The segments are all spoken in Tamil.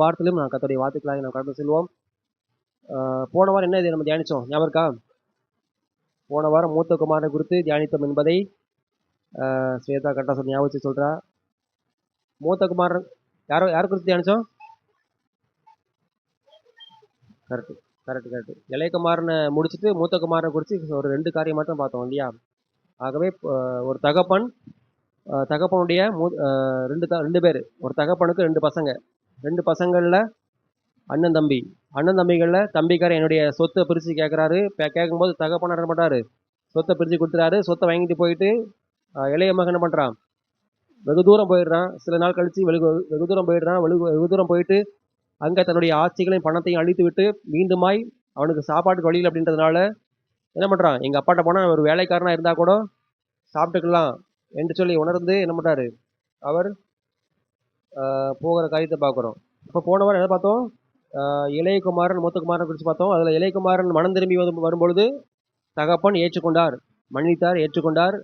வாரத்திலும் நான் கத்தோடைய வார்த்தைகளாக நாம் கடந்து செல்வோம். போன வாரம் என்ன இது நம்ம தியானித்தோம் ஞாபகம் போன வாரம் மூத்த குமாரனை குறித்து தியானித்தோம் என்பதை ஸ்வேதா கரெக்டாக சொல்லி ஞாபகம் சொல்கிறா மூத்த குமாரன் யாரோ யார் குறித்து தியானிச்சோம்? Correct correct correct. இளைய குமாரனை முடிச்சுட்டு மூத்த குமாரனை குறித்து ஒரு ரெண்டு காரியம் மட்டும் பார்த்தோம் இல்லையா? ஆகவே ஒரு தகப்பன் தகப்பனுடைய மூ ரெண்டு த ரெண்டு பேர். ஒரு தகப்பனுக்கு ரெண்டு பசங்க. ரெண்டு பசங்களில் அண்ணன் தம்பி. அண்ணன் தம்பிகளில் தம்பிக்கார என்னுடைய சொத்தை பிரித்து கேட்குறாரு கேட்கும்போது தகப்பன் என்ன பண்ணுறாரு சொத்தை பிரித்து கொடுத்துறாரு. சொத்தை வாங்கிட்டு போயிட்டு இளைய மகன் என்ன பண்ணுறான் வெகு தூரம் போயிடுறான். சில நாள் கழித்து வெகு வெகு தூரம் போயிடுறான். வெகு வெகு தூரம் போயிட்டு அங்கே தன்னுடைய ஆட்சிகளையும் பணத்தையும் அழித்து விட்டு மீண்டுமாய் அவனுக்கு சாப்பாட்டுக்கு வழியில் அப்படின்றதுனால என்ன பண்ணுறான் எங்கள் அப்பாட்ட போனால் ஒரு வேலைக்காரனாக இருந்தால் கூட சாப்பிட்டுக்கலாம் என்று சொல்லி உணர்ந்து என்ன பண்ணுறாரு அவர் போகிற காரியத்தை பார்க்குறோம். இப்போ போன வாரம் என்ன பார்த்தோம்? இளையகுமாரன் மூத்தகுமாரன் குறித்து பார்த்தோம். அதில் இளையகுமாரன் மனம் திரும்பி வந்து வரும்பொழுது தகப்பன் ஏற்றுக்கொண்டார். மன்னித்தார் ஏற்றுக்கொண்டார்.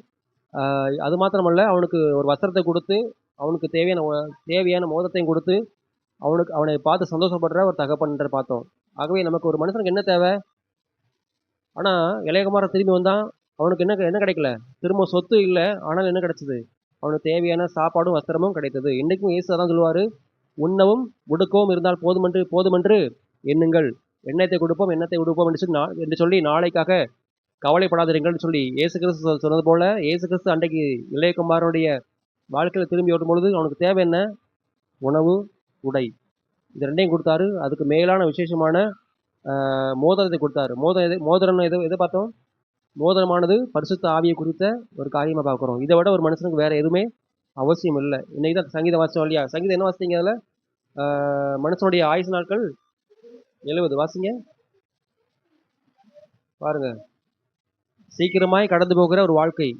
அது மாத்திரமல்ல அவனுக்கு ஒரு வஸ்திரத்தை கொடுத்து அவனுக்கு தேவையான தேவையான மோதத்தையும் கொடுத்து அவனுக்கு அவனை பார்த்து சந்தோஷப்படுற ஒரு தகப்பன்ற பார்த்தோம். ஆகவே நமக்கு ஒரு மனுஷனுக்கு என்ன தேவை? ஆனால் இளையகுமாரன் திரும்பி வந்தான். அவனுக்கு என்ன என்ன கிடைக்கல? திரும்ப சொத்து இல்லை. ஆனால் என்ன கிடைச்சது? அவனுக்கு தேவையான சாப்பாடும் வஸ்திரமும் கிடைத்தது. இன்றைக்கும் இயேசு தான் சொல்லுவார் உண்ணவும் உடுக்கவும் இருந்தால் போதுமென்று போதுமென்று எண்ணுங்கள். எண்ணத்தை கொடுப்போம் எண்ணத்தை கொடுப்போம் என்று சொல்லி என்று சொல்லி நாளைக்காக கவலைப்படாதீர்கள்னு சொல்லி இயேசு கிறிஸ்து சொன்னது போல இயேசு கிறிஸ்து அன்றைக்கு இளையகுமாரனுடைய வாழ்க்கையில் திரும்பி ஓடும் பொழுது அவனுக்கு தேவை என்ன? உணவு உடை. இது ரெண்டையும் கொடுத்தாரு. அதுக்கு மேலான விசேஷமான மோதிரத்தை கொடுத்தாரு. மோதிரம் எது மோதிரம் எதை எதை பார்த்தோம்? மோதிரமானது பரிசுத்த ஆவியை குறித்த ஒரு காரியமாக பார்க்குறோம். இதை விட ஒரு மனுஷனுக்கு வேற எதுவுமே அவசியம் இல்லை. இன்னைக்கு தான் சங்கீதம் வாசிச்சோம் இல்லையா சங்கீதம் என்ன வாசித்தீங்க அதில்? மனுஷனுடைய ஆயுசு நாட்கள் எழுபது. வாசிங்க. பாருங்க. சீக்கிரமாய் கடந்து போகிற ஒரு வாழ்க்கை.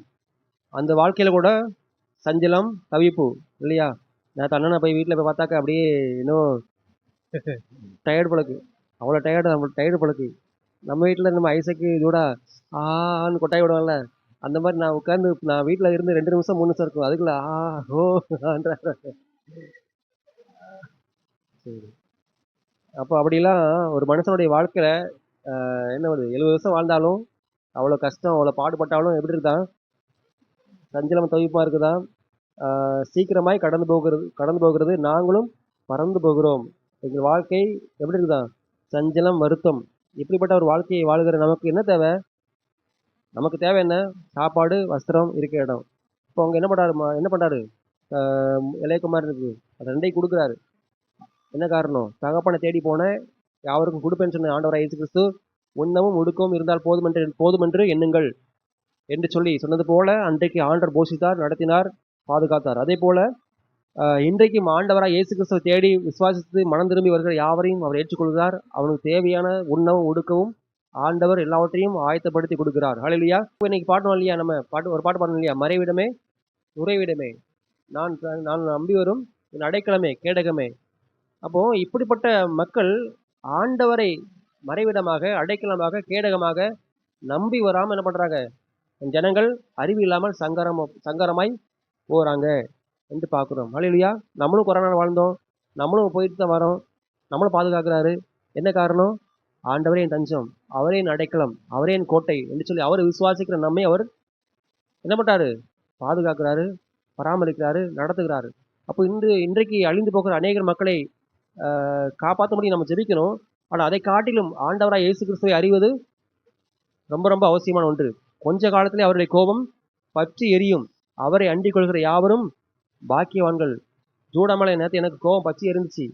அந்த வாழ்க்கையில் கூட சஞ்சலம் தவிப்பு இல்லையா? நான் அண்ணனை போய் வீட்டில் போய் பார்த்தாக்க அப்படியே இன்னும் டயர்டு பழக்கு அவ்வளோ டயர்டு நம்ம டயர்டு பழக்கு நம்ம வீட்டில் நம்ம ஐசக்கு இதோட ஆன்னு கொட்டாய் விடுவாங்கல்ல அந்த மாதிரி நான் உட்காந்து நான் வீட்டில் இருந்து ரெண்டு நிமிஷம் மூணு நிமிஷம் இருக்கும். அதுக்குள்ள ஆ ஓ சரி. அப்போ அப்படிலாம் ஒரு மனுஷனுடைய வாழ்க்கையில் என்ன வருது எழுபது வருஷம் வாழ்ந்தாலும் அவ்வளோ கஷ்டம் அவ்வளோ பாடுபட்டாலும் எப்படி இருக்குதான் சஞ்சலம் தவிப்பாக இருக்குதா சீக்கிரமாய் கடந்து போகிறது கடந்து போகிறது நாங்களும் பறந்து போகிறோம். எங்கள் வாழ்க்கை எப்படி இருக்குதா சஞ்சலம் வருத்தம். இப்படிப்பட்ட ஒரு வாழ்க்கையை வாழுகிற நமக்கு என்ன தேவை? நமக்கு தேவை என்ன? சாப்பாடு வஸ்திரம் இருக்க இடம். இப்போ அவங்க என்ன பண்ணுறாரு என்ன பண்ணுறாரு இளையகுமாரனுக்கு அது ரெண்டையும் கொடுக்குறாரு. என்ன காரணம்? தகப்பனை தேடி போன யாருக்கும் கொடுப்பேன்னு சொன்ன ஆண்டவர் இயேசு கிறிஸ்து உண்ணவும் உடுக்கவும் இருந்தால் போதுமென்று போதுமென்று எண்ணுங்கள் என்று சொல்லி சொன்னது போல அன்றைக்கு ஆண்டர் போஷித்தார் நடத்தினார் பாதுகாத்தார். அதே போல இன்றைக்கும் ஆண்டவராக இயேசு கிறிஸ்துவ தேடி விசுவாசித்து மனம் திரும்பி வருகிற யாவரையும் அவர் ஏற்றுக்கொள்கிறார். அவனுக்கு தேவையான உண்ணவும் ஒடுக்கவும் ஆண்டவர் எல்லாவற்றையும் ஆயத்தப்படுத்தி கொடுக்கிறார். ஹலோ இப்போ இன்னைக்கு பாடணும் இல்லையா நம்ம? பாட்டு ஒரு பாட்டு பாடணும் இல்லையா? மறைவிடமே உறைவிடமே. நான் நான் நம்பி வரும் என் அடைக்கலமே கேடகமே. அப்போ இப்படிப்பட்ட மக்கள் ஆண்டவரை மறைவிடமாக அடைக்கலமாக கேடகமாக நம்பி வராமல் என்ன பண்ணுறாங்க ஜனங்கள் அறிவு இல்லாமல் சங்கரம் சங்கரமாய் போகிறாங்க என்று பார்க்குறோம். ஹalleluya. நம்மளும் கொரோனா வாழ்ந்தோம். நம்மளும் போயிட்டு தான் வரோம். நம்மளும் பாதுகாக்கிறாரு. என்ன காரணம்? ஆண்டவரே என் தஞ்சம். அவரே என் அடைக்கலம். அவரே என் கோட்டை என்று சொல்லி அவரை விசுவாசிக்கிற நம்மை அவர் என்ன பண்ணுறாரு பாதுகாக்கிறாரு பராமரிக்கிறாரு நடத்துகிறாரு. அப்போ இன்று இன்றைக்கு அழிந்து போகிற அநேக மக்களை காப்பாற்ற முடியும் நம்ம ஜெபிக்கணும். ஆனால் அதை காட்டிலும் ஆண்டவராக இயேசு கிறிஸ்துவை அறிவது ரொம்ப ரொம்ப அவசியமான ஒன்று. கொஞ்ச காலத்திலே அவருடைய கோபம் பற்றி எரியும். அவரை அண்டிக் கொள்கிற யாவரும் பாக்கியவான்கள். ஜூடாமலை நேரத்தை எனக்கு கோபம் பச்சி இருந்துச்சு.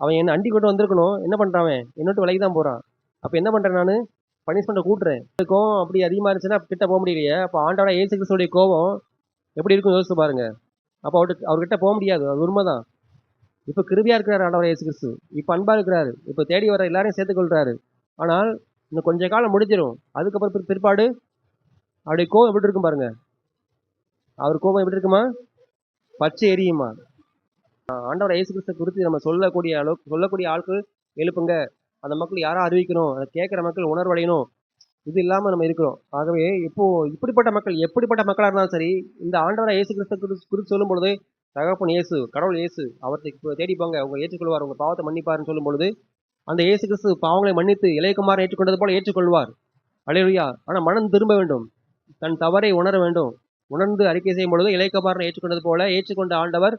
அவன் என்னை அண்டி கொண்டு வந்திருக்கணும். என்ன பண்ணுறான் அவன்? என்னட்டு விலைக்கு தான் போகிறான் அப்போ என்ன பண்ணுறேன் நான்? பனிஷ்மெண்ட்டை கூட்டுறேன். கோவம் அப்படி அதிகமாக இருந்துச்சுன்னா கிட்ட போக முடியலையே. அப்போ ஆண்டவராக இயேசு கிறிஸ்துடைய கோபம் எப்படி இருக்கும் யோசிச்சு பாருங்க. அப்போ அவர்கிட்ட அவர்கிட்ட போக முடியாது. அது உண்மை தான் இப்போ கிருபியாக இருக்கிறார் ஆண்டவர் ஏசு கிறிஸ்து. இப்போ அன்பாக இருக்கிறாரு. இப்போ தேடி வர எல்லாரையும் சேர்த்துக்கொள்கிறாரு ஆனால் இன்னும் கொஞ்ச காலம் முடிஞ்சிடும் அதுக்கப்புறம் பிற்பாடு அவருடைய கோபம் எப்படி இருக்கும் பாருங்க. அவர் கோபம் எப்படி இருக்குமா? பச்சை எரியுமா? ஆண்டவர் இயேசு கிறிஸ்து குறித்து நம்ம சொல்லக்கூடிய அளவுக்கு சொல்லக்கூடிய ஆட்கள் எழுப்புங்க. அந்த மக்கள் யாரும் அறிவிக்கணும்? அதை கேட்குற மக்கள் உணர்வடையணும். இது இல்லாமல் நம்ம இருக்கிறோம். ஆகவே இப்போ இப்படிப்பட்ட மக்கள் எப்படிப்பட்ட மக்களாக இருந்தாலும் சரி இந்த ஆண்டவரை இயேசு கிறிஸ்து குறித்து சொல்லும் பொழுது தகப்பன் இயேசு கடவுள் இயேசு அவர்த்தை இப்போ தேடி போங்க. அவங்க ஏற்றுக்கொள்வார் உங்கள் பாவத்தை மன்னிப்பார்னு சொல்லும் பொழுது அந்த இயேசு கிறிஸ்து பாவங்களை மன்னித்து இளையகுமாரை ஏற்றுக்கொண்டது போல ஏற்றுக்கொள்வார். அலையா ஆனால் மனம் திரும்ப வேண்டும். தன் தவறை உணர வேண்டும். உணர்ந்து அறிக்கை செய்யும் பொழுது இலைக்கபாரனை ஏற்றுக்கொண்டது போல ஏற்றுக்கொண்ட ஆண்டவர்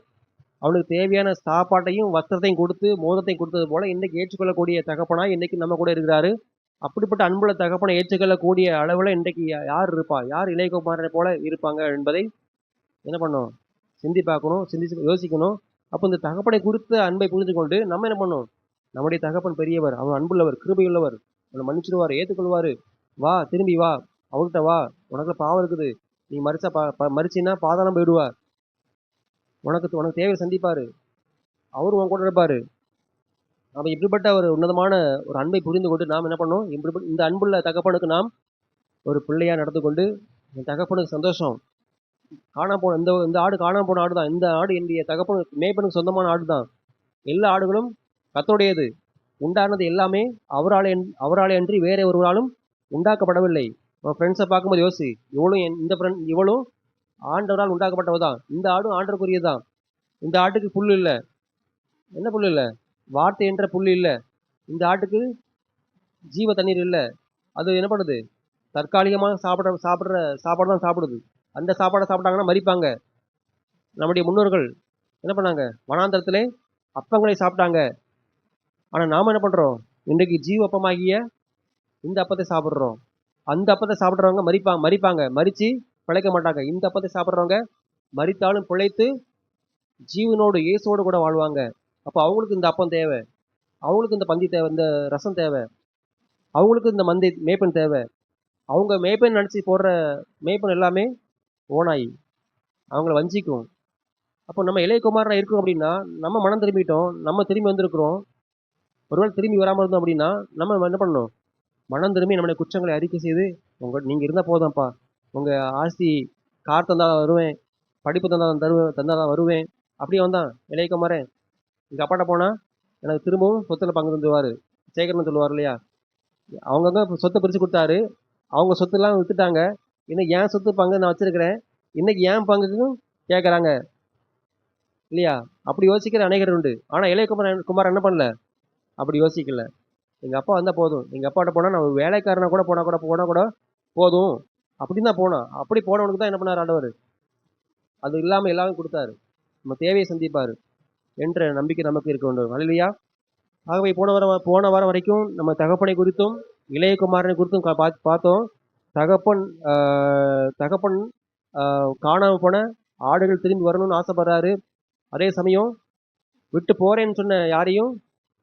அவனுக்கு தேவையான சாப்பாட்டையும் வஸ்திரத்தையும் கொடுத்து மோதத்தையும் கொடுத்தது போல இன்றைக்கு ஏற்றுக்கொள்ளக்கூடிய தகப்பனா இன்றைக்கு நம்ம கூட இருக்கிறாரு. அப்படிப்பட்ட அன்புள்ள தகப்பனை ஏற்றுக்கொள்ளக்கூடிய அளவில் இன்றைக்கு யார் இருப்பா? யார் இளையகுமாரனை போல இருப்பாங்க என்பதை என்ன பண்ணணும் சிந்தி பார்க்கணும் சிந்திச்சு யோசிக்கணும். அப்போ இந்த தகப்பனை குறித்த அன்பை புரிந்து கொண்டு நம்ம என்ன பண்ணணும் நம்முடைய தகப்பன் பெரியவர் அவர் அன்புள்ளவர் கிருபையுள்ளவர். அவனை மன்னிச்சிடுவார் ஏற்றுக்கொள்வார் வா திரும்பி வா. அவர்கிட்ட வா. உனக்கு பாவம் இருக்குது. நீ மறிச்சா பா ப- மறிச்சின்னா பாதாளம் போயிடுவா உனக்கு உனக்கு தேவையை சந்திப்பார். அவர் உன் கூட இருப்பார். அப்ப இப்படிப்பட்ட ஒரு உன்னதமான ஒரு அன்பை புரிந்து கொண்டு நாம் என்ன பண்ணோம் இப்படி இந்த அன்புள்ள தகப்பனுக்கு நாம் ஒரு பிள்ளையாக நடந்து கொண்டு என் தகப்பனுக்கு சந்தோஷம். காணாம போன இந்த இந்த ஆடு காணாம போன ஆடு தான் இந்த ஆடு என்னுடைய தகப்பனுக்கு மேய்ப்பனுக்கு சொந்தமான ஆடு தான் எல்லா ஆடுகளும் கத்தோடையது. உண்டானது எல்லாமே அவராலே அவராலே அன்றி வேற ஒருவராலும் உண்டாக்கப்படவில்லை. உன் ஃப்ரெண்ட்ஸை பார்க்கும்போது யோசி இவளும் என் இந்த ஃப்ரெண்ட் இவளும் ஆண்டவரால் உண்டாக்கப்பட்டவ தான் இந்த ஆடும் ஆண்டருக்குரியது தான் இந்த ஆட்டுக்கு புல் இல்லை. என்ன புல் இல்லை? வார்த்தை என்ற புல் இல்லை. இந்த ஆட்டுக்கு ஜீவ தண்ணீர் இல்லை. அது என்ன பண்ணுது? தற்காலிகமாக சாப்பிட சாப்பிட்ற சாப்பாடு தான் சாப்பிடுது. அந்த சாப்பாடை சாப்பிட்டாங்கன்னா மறிப்பாங்க. நம்முடைய முன்னோர்கள் என்ன பண்ணாங்க? வனாந்தரத்திலே அப்பங்களை சாப்பிட்டாங்க. ஆனால் நாம் என்ன பண்ணுறோம் இன்றைக்கு ஜீவப்பமாகிய இந்த அப்பத்தை சாப்பிட்றோம். அந்த அப்பத்தை சாப்பிட்றவங்க மறிப்பாங்க மறிப்பாங்க. மறித்து பிழைக்க மாட்டாங்க. இந்த அப்பத்தை சாப்பிட்றவங்க மறித்தாலும் பிழைத்து ஜீவனோடு இயேசோடு கூட வாழ்வாங்க. அப்போ அவங்களுக்கு இந்த அப்பம் தேவை. அவங்களுக்கு இந்த பந்தி தேவை இந்த ரசம் தேவை. அவங்களுக்கு இந்த மந்தி மேய்ப்பன் தேவை. அவங்க மேய்ப்பன் நினச்சி போடுற மேய்ப்பன் எல்லாமே ஓனாயி. அவங்கள வஞ்சிக்கும். அப்போ நம்ம இளையகுமாரனாக இருக்கோம் அப்படின்னா நம்ம மனம் திரும்பிட்டோம் நம்ம திரும்பி வந்திருக்கிறோம். ஒருவேளை திரும்பி வராமல் இருந்தோம் அப்படின்னா நம்ம என்ன பண்ணணும்? மனம் திரும்பி நம்முடைய குற்றங்களை அறிக்கை செய்து உங்க நீங்கள் இருந்தால் போதும்ப்பா. உங்கள் ஆஸ்தி கார் தந்தால் வருவேன் படிப்பு தந்தால் தருவேன் தந்தால் தான் வருவேன். அப்படியே வந்தான் இளையகுமாரன் எங்கள் அப்பாட்ட போனால் எனக்கு திரும்பவும் சொத்துல பங்கு தந்துவார் சேகரன் சொல்லுவார் இல்லையா? அவங்கங்க சொத்தை பிரித்து கொடுத்தாரு. அவங்க சொத்துலாம் வித்துட்டாங்க. இன்னைக்கு என் சொத்து பங்கு நான் வச்சிருக்கிறேன். இன்னைக்கு என் பங்குக்கும் கேட்குறாங்க இல்லையா? அப்படி யோசிக்கிற அநேகர் உண்டு. ஆனால் இளையகுமார் குமார் என்ன பண்ணல? அப்படி யோசிக்கல. எங்கள் அப்பா வந்தால் போதும். எங்கள் அப்பாட்ட போனால் நான் ஒரு கூட போனால் கூட போனால் கூட போதும். அப்படின்னு தான் போனான் அப்படி போனவனுக்கு தான் என்ன பண்ணார் ஆண்டவர்? அது இல்லாமல் எல்லாமே கொடுத்தாரு. நம்ம தேவையை சந்திப்பார் என்ற நம்பிக்கை நமக்கு இருக்க வேண்டும். அல்லையா ஆகவே போன வாரம் போன வாரம் வரைக்கும் நம்ம தகப்பனை குறித்தும் இளையகுமாரனை குறித்தும் பார்த்தோம். தகப்பன் தகப்பன் காணாமல் போன ஆடுகள் திரும்பி வரணும்னு ஆசைப்படுறாரு. அதே சமயம் விட்டு போகிறேன்னு சொன்ன யாரையும்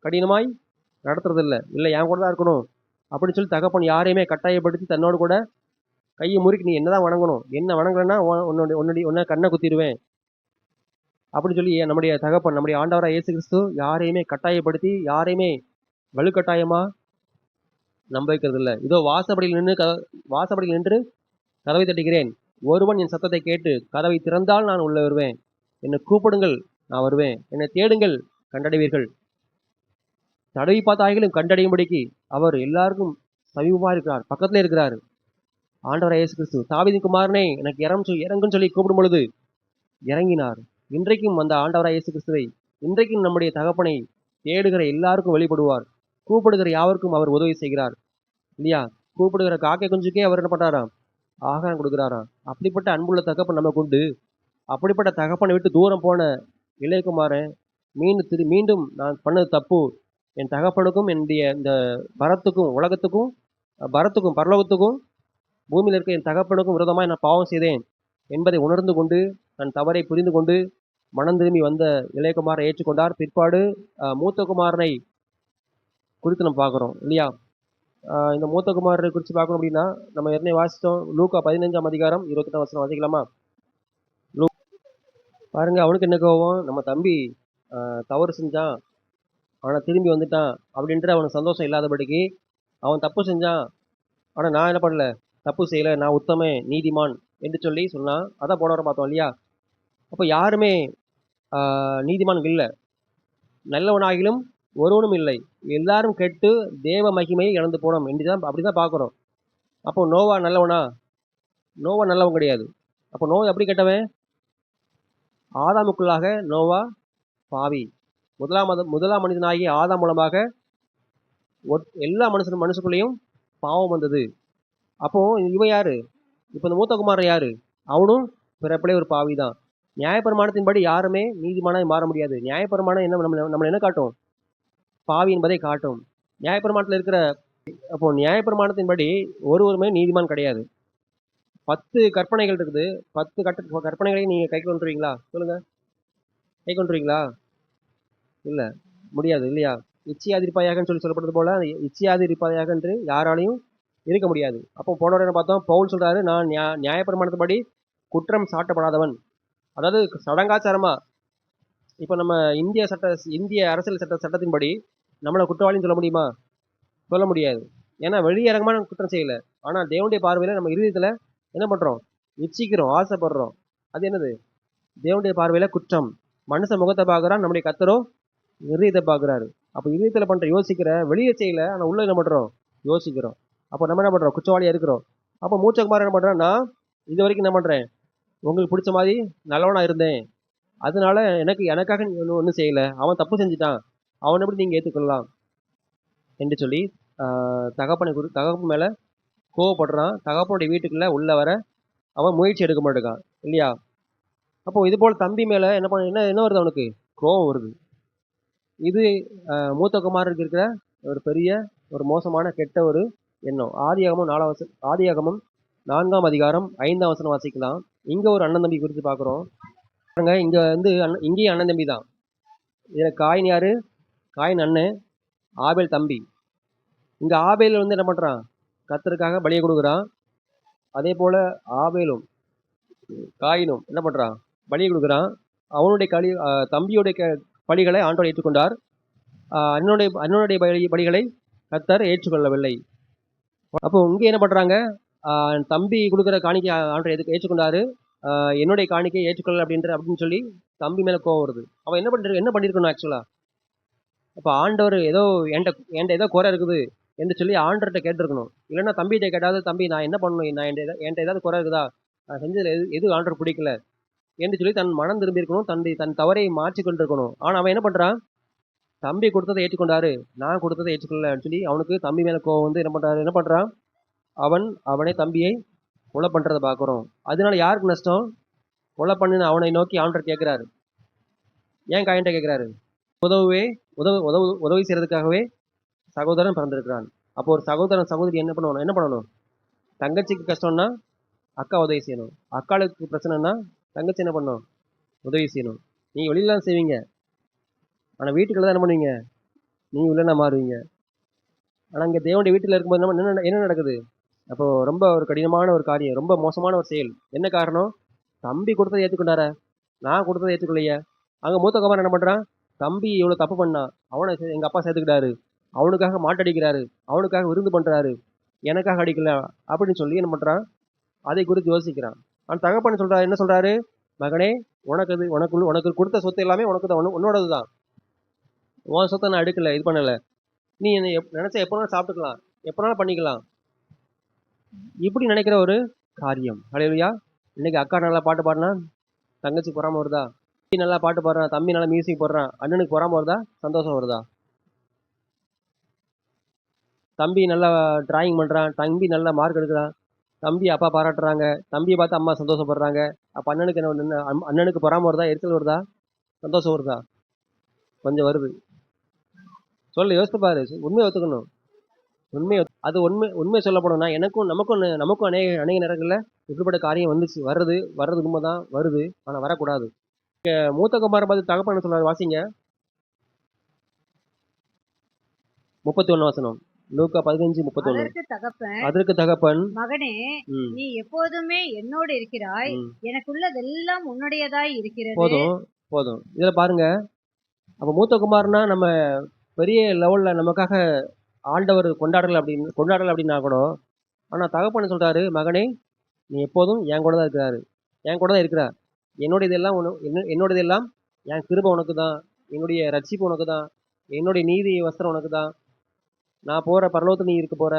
கடினமாய் நடத்துறதில்ல. இல்லை என் கூட தான் இருக்கணும். அப்படின்னு சொல்லி தகப்பன் யாரையுமே கட்டாயப்படுத்தி தன்னோடு கூட கையை முறுக்கி நீ என்ன தான் வணங்கணும்? என்ன வணங்கலைன்னா உன்னுடைய உன்னுடைய உன்ன கண்ணை குத்திடுவேன். அப்படின்னு சொல்லி நம்முடைய தகப்பன் நம்முடைய ஆண்டவராக இயேசு கிறிஸ்து யாரையுமே கட்டாயப்படுத்தி யாரையுமே வலுக்கட்டாயமாக நம்ப வைக்கிறது இல்லை இதோ வாசப்படியில் நின்று க வாசப்படியில் நின்று கதவை தட்டுகிறேன். ஒருவன் என் சத்தத்தை கேட்டு கதவை திறந்தால் நான் உள்ளே வருவேன். என்னை கூப்பிடுங்கள் நான் வருவேன். என்னை தேடுங்கள் கண்டடைவீர்கள். தடவி பார்த்த ஆகிலும் கண்டடையும்படிக்கு அவர் எல்லாருக்கும் சமீபமாக இருக்கிறார். பக்கத்தில் இருக்கிறார். ஆண்டவர் இயேசு கிறிஸ்து தாவீதின் குமாரனே எனக்கு இறம் சொல் இறங்குன்னு சொல்லி கூப்பிடும் பொழுது இறங்கினார். இன்றைக்கும் அந்த ஆண்டவராய் இயேசு கிறிஸ்துவை இன்றைக்கும் நம்முடைய தகப்பனை தேடுகிற எல்லாருக்கும் வெளிப்படுவார். கூப்பிடுகிற யாவருக்கும் அவர் உதவி செய்கிறார். இல்லையா? கூப்பிடுகிற காக்கை குஞ்சுக்கே அவர் என்ன பண்றாராம் ஆகாரம் கொடுக்குறாராம் அப்படிப்பட்ட அன்புள்ள தகப்பன் நம்ம கொண்டு அப்படிப்பட்ட தகப்பனை விட்டு தூரம் போன இளையகுமாரன் மீண்டும் திரு மீண்டும் நான் பண்ணது தப்பு. என் தகப்பனுக்கும் என்னுடைய இந்த பரத்துக்கும் உலகத்துக்கும் பரத்துக்கும் பரலோகத்துக்கும் பூமியில் இருக்க என் தகப்பனுக்கும் விரோதமாக நான் பாவம் செய்தேன் என்பதை உணர்ந்து கொண்டு தன் தவறை புரிந்து கொண்டு மனம் திரும்பி வந்த இளையகுமாரை ஏற்றுக்கொண்டார். பிற்பாடு மூத்தகுமாரனை குறித்து நம்ம பார்க்குறோம் இல்லையா? இந்த மூத்தகுமாரனை குறித்து பார்க்கணும் அப்படின்னா நம்ம ஏற்கனவே வாசித்தோம் லூக்கா பதினஞ்சாம் அதிகாரம் இருபத்தெட்டாம் வருஷம் வாசிக்கலாமா? லூ பாருங்கள் அவனுக்கு என்ன கோவம் நம்ம தம்பி தவறு செஞ்சான். அவனை திரும்பி வந்துட்டான் அப்படின்ற அவனுக்கு சந்தோஷம் இல்லாதபடிக்கு அவன் தப்பு செஞ்சான். ஆனால் நான் என்ன பண்ணல? தப்பு செய்யலை. நான் உத்தமே நீதிமான் என்று சொல்லி சொன்னான். அதான் போன வாரம் பார்த்தோம் இல்லையா? அப்போ யாருமே நீதிமான் இல்லை. நல்லவனாகிலும் ஒருவனும் இல்லை. எல்லாரும் கெட்டு தேவ மகிமையை இழந்து போனோம். என்று தான் அப்படி தான் பார்க்குறோம். அப்போ நோவா நல்லவனா? நோவா நல்லவன் கிடையாது. அப்போ நோவா எப்படி கெட்டவன்? ஆதாமுக்குள்ளாக நோவா பாவி. முதலாம் மத முதலாம் மனிதனாகிய ஆதாம் மூலமாக எல்லா மனுஷன் மனுஷக்குள்ளேயும் பாவம் வந்தது. அப்போ இவன் யாரு? இப்போ இந்த மூத்த குமாரன் யாரு? அவனும் பிறப்பிலே ஒரு பாவி தான் நியாயப்பிரமாணத்தின்படி யாருமே நீதிமானாக மாற முடியாது. நியாயப்பிரமாணம் என்ன நம்ம நம்மளை என்ன காட்டும்? பாவி என்பதை காட்டும். நியாயப்பிரமாணத்தில் இருக்கிற அப்போ நியாயப்பிரமாணத்தின்படி ஒருவருமே நீதிமான் கிடையாது. பத்து கற்பனைகள் இருக்குது. பத்து கட்ட கற்பனைகளையும் நீங்கள் கை கொண்டுருவீங்களா? சொல்லுங்கள் கை கொண்டுருவீங்களா? இல்லை முடியாது இல்லையா? இச்சையாதிருப்பாயாகன்னு சொல்லி சொல்லப்படுறது போல் இச்சையாதிருப்பாயாக என்று யாராலையும் இருக்க முடியாது. அப்போ போன என்ன பார்த்தோம் பவுல் சொல்கிறாரு நான் நியா நியாயப்பிரமாணத்தின்படி குற்றம் சாட்டப்படாதவன். அதாவது சடங்காச்சாரமாக இப்போ நம்ம இந்திய சட்ட இந்திய அரசியல் சட்ட சட்டத்தின்படி நம்மளை குற்றவாளின்னு சொல்ல முடியுமா? சொல்ல முடியாது. ஏன்னா வெளியரங்கமான குற்றம் செய்யலை. ஆனால் தேவனுடைய பார்வையில் நம்ம இறுதியத்தில் என்ன பண்ணுறோம் இச்சிக்கிறோம் ஆசைப்படுறோம். அது என்னது? தேவனுடைய பார்வையில் குற்றம். மனுஷ முகத்தை பார்க்குறான் நம்முடைய கத்தரோ இருதயத்தை பார்க்குறாரு. அப்போ இருதயத்துல பண்ணுற யோசிக்கிற வெளியே செய்யல ஆனால் உள்ளே என்ன பண்ணுறோம் யோசிக்கிறோம். அப்போ நம்ம என்ன பண்ணுறோம் குச்சவாளியாக இருக்கிறோம். அப்போ மூச்சகுமார் என்ன பண்றான் நான் இது வரைக்கும் என்ன பண்ணுறேன் உங்களுக்கு பிடிச்ச மாதிரி நல்லவனாக இருந்தேன். அதனால எனக்கு எனக்காக நீ ஒன்றும் ஒன்றும் செய்யலை. அவன் தப்பு செஞ்சுட்டான். அவனை எப்படி நீங்கள் ஏற்றுக்கொள்ளலாம் என்று சொல்லி தகப்பனை குறி தகப்பு மேலே கோவப்படுறான். தகப்பனுடைய வீட்டுக்குள்ளே உள்ளே வர அவன் முயற்சி எடுக்க மாட்டேங்கான். இல்லையா? அப்போ இது போல் தம்பி மேலே என்ன பண்ண என்ன என்ன வருது அவனுக்கு? கோவம் வருது. இது மூத்த குமாரருக்கு இருக்கிற ஒரு பெரிய ஒரு மோசமான கெட்ட ஒரு எண்ணம். ஆதியாகமும் நாலாம் வச ஆதியாகமும் நான்காம் அதிகாரம் ஐந்தாம் வசனம் வாசிக்கலாம். இங்கே ஒரு அண்ணன் தம்பி குறித்து பார்க்குறோம். பாருங்க இங்கே வந்து அண்ணன் இங்கேயும் அண்ணன் தம்பி தான். இதில் காயின் யார்? காயின் அண்ணன் ஆபேல் தம்பி. இங்கே ஆபேல் வந்து என்ன பண்ணுறான் கத்தருக்காக பலியை கொடுக்குறான். அதே போல் ஆபேலும் காயினும் என்ன பண்ணுறான் பலியை கொடுக்குறான். அவனுடைய கழி தம்பியுடைய க பணிகளை பலிகளை ஏற்றுக்கொண்டார். அண்ணனுடைய அண்ணனுடைய பலி பலிகளை கத்தர் ஏற்றுக்கொள்ளவில்லை. அப்போ இங்கே என்ன பண்ணுறாங்க தம்பி கொடுக்குற காணிக்கை ஆண்டோர் எதுக்கு ஏற்றுக்கொண்டாரு? என்னுடைய காணிக்கை ஏற்றுக்கொள்ளல அப்படின்ற அப்படின்னு சொல்லி தம்பி மேலே கோவம் வருது. அவன் என்ன பண்ணிரு என்ன பண்ணியிருக்கணும் ஆக்சுவலா அப்போ ஆண்டவர் ஏதோ என்கிட்ட என்கிட்ட ஏதோ குறை இருக்குது என்று சொல்லி ஆண்டர்கிட்ட கேட்டிருக்கணும். இல்லைன்னா தம்பிகிட்ட கேட்டாவது தம்பி நான் என்ன பண்ணணும்? நான் என்கிட்ட என்கிட்ட ஏதாவது குறை இருக்குதா? நான் செஞ்சதில் எது எது ஆண்டர் பிடிக்கல? என்று சொல்லி தன் மனம் திரும்பி இருக்கணும் தன் தன் தவறை மாற்றி கொண்டிருக்கணும். ஆனால் அவன் என்ன பண்ணுறான் தம்பி கொடுத்ததை ஏற்றுக்கொண்டாரு. நான் கொடுத்ததை ஏற்றுக்கொள்ளலன்னு சொல்லி அவனுக்கு தம்பி மேலே கோவம் வந்து என்ன பண்ணுறாரு என்ன பண்ணுறான் அவன் அவனே தம்பியை கொலை பண்ணுறதை பார்க்குறோம். அதனால யாருக்கு நஷ்டம்? கொலை பண்ணின அவனை நோக்கி அவன்கிட்ட கேட்குறாரு. ஏன் காயன்ட்ட கேட்குறாரு? உதவுவே உதவு உதவு உதவி செய்கிறதுக்காகவே சகோதரன் பிறந்திருக்கிறான். அப்போ ஒரு சகோதரன் சகோதரி என்ன பண்ணணும்? என்ன பண்ணணும்? தங்கச்சிக்கு கஷ்டம்னா அக்கா உதவி செய்யணும். அக்காளுக்கு பிரச்சனைனா தங்கச்சி என்ன பண்ணோம்? உதவி செய்யணும். நீங்கள் வெளியிலாம் செய்வீங்க. ஆனால் வீட்டுக்குள்ள தான் என்ன பண்ணுவீங்க? நீங்கள் உள்ளனா மாறுவீங்க. ஆனால் இங்கே தேவனுடைய வீட்டில் இருக்கும்போது நம்ம என்ன- என்ன நடக்குது? அப்போது ரொம்ப ஒரு கடினமான ஒரு காரியம் ரொம்ப மோசமான ஒரு செயல். என்ன காரணம்? தம்பி கொடுத்ததை ஏற்றுக்கொண்டார நான் கொடுத்ததை ஏற்றுக்கொள்ளையே அங்கே மூத்த குமாரன் என்ன பண்ணுறான் தம்பி இவ்வளோ தப்பு பண்ணான் அவனை எங்கள் அப்பா சேர்த்துக்கிட்டாரு. அவனுக்காக மாட்டடிக்கிறாரு. அவனுக்காக விருந்து பண்ணுறாரு எனக்காக அடிக்கல அப்படின்னு சொல்லி என்ன பண்ணுறான் அதை குறித்து யோசிக்கிறான். அவன் தகப்பன் சொல்றாரு என்ன சொல்றாரு? மகனே உனக்கு அது உனக்கு உனக்கு கொடுத்த சொத்து எல்லாமே உனக்கு தான் உன்னோடது தான் உன் சொத்தை நான் எடுக்கல இது பண்ணல. நீ என்னை எப்- நினைச்சா எப்போ வேணாலும் சாப்பிட்டுக்கலாம் எப்போ வேணாலும் பண்ணிக்கலாம். இப்படி நினைக்கிற ஒரு காரியம். அலையா இன்னைக்கு அக்கா நல்லா பாட்டு பாடினா தங்கச்சி பொறாம வருதா? தம்பி நல்லா பாட்டு பாடுறான் தம்பி நல்லா மியூசிக் போடுறான் அண்ணனுக்கு பொறாம வருதா? சந்தோஷம் வருதா? தம்பி நல்லா டிராயிங் பண்ணுறான் தம்பி நல்லா மார்க் எடுக்கிறான் தம்பி அப்பா பாராட்டுறாங்க. தம்பியை பார்த்து அம்மா சந்தோஷப்படுறாங்க. அப்போ அண்ணனுக்கு என்ன என்ன- அண்ணனுக்கு பொறாம வருதா எரிச்சல் வருதா? சந்தோஷம் வருதா? கொஞ்சம் வருது. சொல்லு யோசித்து பாரு. உண்மையை ஒத்துக்கணும். உண்மையை அது உண்மை உண்மை சொல்லப்படும்னா எனக்கும் நமக்கும் நமக்கும் அநேக அநேக நேரங்களில் இப்படிப்பட்ட காரியம் வந்துச்சு. வருது வர்றது உண்மைதான் வருது ஆனால் வரக்கூடாது. மூத்த குமாரன் பார்த்து தகப்பன்னு சொன்னார் வாசிங்க. முப்பத்தி ஒன்று வசனம். லூக்கா பதினஞ்சு முப்பத்தி அதற்கு தகப்பன் அதற்கு தகப்பன். மகனே நீ எப்போதுமே என்னோடு இருக்கிறாய். எனக்குள்ளதெல்லாம் உன்னுடையதாய் இருக்கிறது. போதும் போதும். இதுல பாருங்க அப்ப மூத்த குமார்னா நம்ம பெரிய லெவல்ல நமக்காக ஆண்டவர் கொண்டாடல அப்படின்னு கொண்டாடல அப்படின்னா கூட ஆனா தகப்பன் சொல்றாரு மகனே நீ எப்போதும் என் கூட தான் இருக்கிறாரு. என் கூட தான் இருக்கிறார். என்னுடையதெல்லாம் உன என்ன- என்னுடையதெல்லாம் என் கிருபை உனக்கு தான் என்னுடைய ரட்சிப்பு உனக்கு தான் என்னுடைய நீதி வஸ்திரம் உனக்கு தான் நான் போகிற பரலோகத்தில் நீ இருக்க போகிற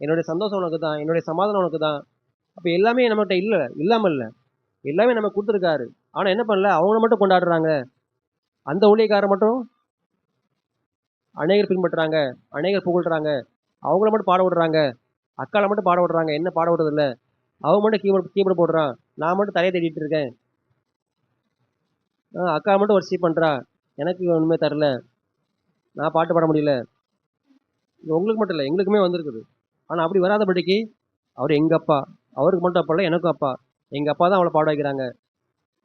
என்னுடைய சந்தோஷம் உனக்கு தான் என்னுடைய சமாதானம் உனக்கு தான். அப்போ எல்லாமே நம்மகிட்ட இல்லை இல்லாமல் இல்லை. எல்லாமே நம்ம கொடுத்துருக்காரு. ஆனால் என்ன பண்ணல அவங்கள மட்டும் கொண்டாடுறாங்க. அந்த ஊழியக்காரர் மட்டும் அநேகர் பின்பற்றுறாங்க அநேகர் புகழ்றாங்க. அவங்கள மட்டும் பாட விடுறாங்க. அக்காவை மட்டும் பாட விடுறாங்க. என்ன பாட விடுறதில்ல. அவங்க அவன் மட்டும் கீபோர்டு கீபோர்டு போடுறான். நான் மட்டும் தலையை தேடிட்டு இருக்கேன். ஆ, அக்கா மட்டும் ஒரு சீப் பண்றா. எனக்கு ஒன்றுமே தரல. நான் பாட்டு பாட முடியல. உங்களுக்கு மட்டும் இல்லை எங்களுக்குமே வந்திருக்குது. ஆனால் அப்படி வராதபடிக்கு அவர் எங்கள் அப்பா அவருக்கு மட்டும் அப்பா இல்லை எனக்கும் அப்பா. எங்கள் அப்பா தான் அவளை பாட வைக்கிறாங்க.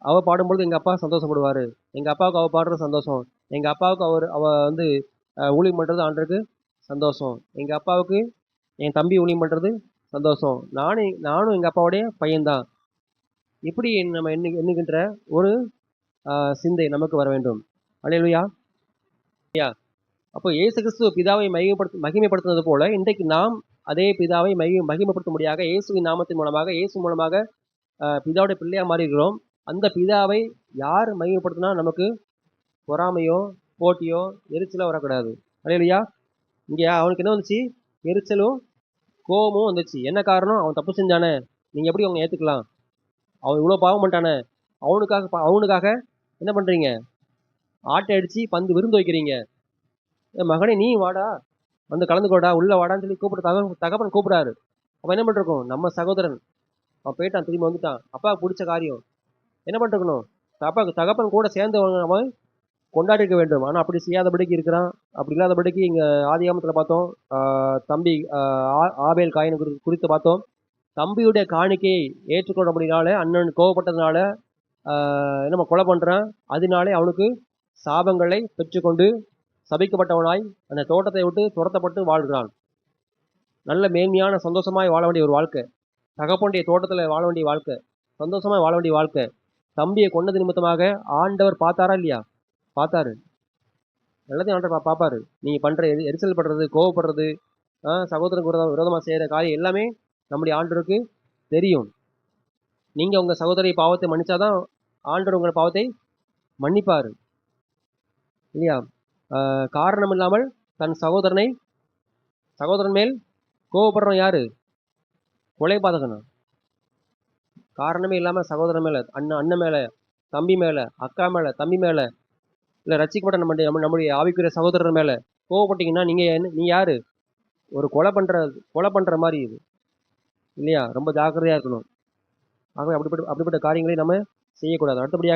அவ பாடும்பொழுது எங்கள் அப்பா சந்தோஷப்படுவார். எங்கள் அப்பாவுக்கு அவள் பாடுறது சந்தோஷம். எங்கள் அப்பாவுக்கு அவர் அவள் வந்து ஊழியம் பண்ணுறது ஆண்டருக்கு சந்தோஷம். எங்கள் அப்பாவுக்கு என் தம்பி ஊழியம் பண்ணுறது சந்தோஷம். நானும் நானும் எங்கள் அப்பாவுடைய பையன்தான். இப்படி நம்ம எண்ணு எண்ணுகின்ற ஒரு சிந்தை நமக்கு வர வேண்டும். அலையலுயா ஐயா அப்போ இயேசு கிறிஸ்துவ பிதாவை மகிமைப்படுத்த மகிமைப்படுத்தினது போல இன்றைக்கு நாம் அதே பிதாவை மகி மகிமைப்படுத்தும்படியாக இயேசுவின் நாமத்தின் மூலமாக இயேசு மூலமாக பிதாவுடைய பிள்ளையாக மாறிக்கிறோம் அந்த பிதாவை யார் மகிமைப்படுத்தினா நமக்கு பொறாமையோ போட்டியோ எரிச்சலோ வரக்கூடாது. அலையலுயா இங்கே அவனுக்கு என்ன வந்துச்சு? எரிச்சலும் கோபமும் வந்துச்சு. என்ன காரணம்? அவன் தப்பு செஞ்சானே. நீங்கள் எப்படி அவங்க ஏற்றுக்கலாம் அவன் இவ்வளோ பாவம் பண்ணிட்டானே. அவனுக்காக பா- அவனுக்காக என்ன பண்ணுறீங்க ஆட்டை அடித்து பந்து விருந்து வைக்கிறீங்க. என் மகனே நீ வாடா. வந்து கலந்துக்கோடா. உள்ள வாடான்னு சொல்லி கூப்பிட தக தகப்பன் கூப்பிடாரு அவன் என்ன பண்ணிருக்கோம் நம்ம சகோதரன். அவன் போயிட்டான் திரும்பி வந்துட்டான். அப்பாவுக்கு பிடிச்ச காரியம். என்ன பண்ணிருக்கணும் அப்பாவுக்கு தகப்பன் கூட சேர்ந்து அவன் அவன் கொண்டாடிருக்க வேண்டும். ஆனால் அப்படி செய்யாதபடிக்கு இருக்கிறான். அப்படி இல்லாதபடிக்கு இங்கே ஆதிகாமத்தில் பார்த்தோம். தம்பி ஆ- ஆபேல் காயின் குறித்து பார்த்தோம். தம்பியுடைய காணிக்கையை ஏற்றுக்கொள்ள முடியினால அண்ணன் கோவப்பட்டதுனால நம்ம கொலை பண்ணுறான் அதனாலே அவனுக்கு சாபங்களை பெற்றுக்கொண்டு சபிக்கப்பட்டவனாய் அந்த தோட்டத்தை விட்டு துரத்தப்பட்டு வாழ்கிறான். நல்ல மேன்மையான சந்தோஷமாய் வாழ வேண்டிய ஒரு வாழ்க்கை. தகப்பனுடைய தோட்டத்தில் வாழ வேண்டிய வாழ்க்கை. சந்தோஷமாக வாழ வேண்டிய வாழ்க்கை. தம்பியை கொண்டது நிமித்தமாக ஆண்டவர் பார்த்தாரா இல்லையா? பார்த்தாரு. எல்லாத்தையும் ஆண்டவர் பார்ப்பாரு. நீங்கள் பண்ணுற எரி- எரிச்சல் படுறது கோவப்படுறது ஆஹ் சகோதரனுக்கு விரோதமா விரோதமாக செய்கிற காரியம் எல்லாமே நம்முடைய ஆண்டவருக்கு தெரியும். நீங்கள் உங்கள் சகோதரி பாவத்தை மன்னிச்சாதான் ஆண்டவர் உங்கள் பாவத்தை மன்னிப்பார். இல்லையா? ஆஹ் தன் சகோதரனை சகோதரன் மேல் கோவப்படுறோம் யாரு? கொலை பாதகனா காரணமே இல்லாம சகோதரன் மேல அண்ணன் அண்ணன் மேல தம்பி மேல அக்கா மேல தம்பி மேல இல்ல ரசிக்கப்பட்ட நம்ம- நம்முடைய ஆவிக்குரிய சகோதரர் மேல கோவப்பட்டீங்கன்னா நீங்க என்ன நீ யாரு? ஒரு கொலை பண்ற கொலை பண்ற மாதிரி இது. இல்லையா? ரொம்ப ஜாக்கிரதையா இருக்கணும். ஆகவே அப்படிப்பட்ட அப்படிப்பட்ட காரியங்களை நம்ம செய்யக்கூடாது. அடுத்தபடியாக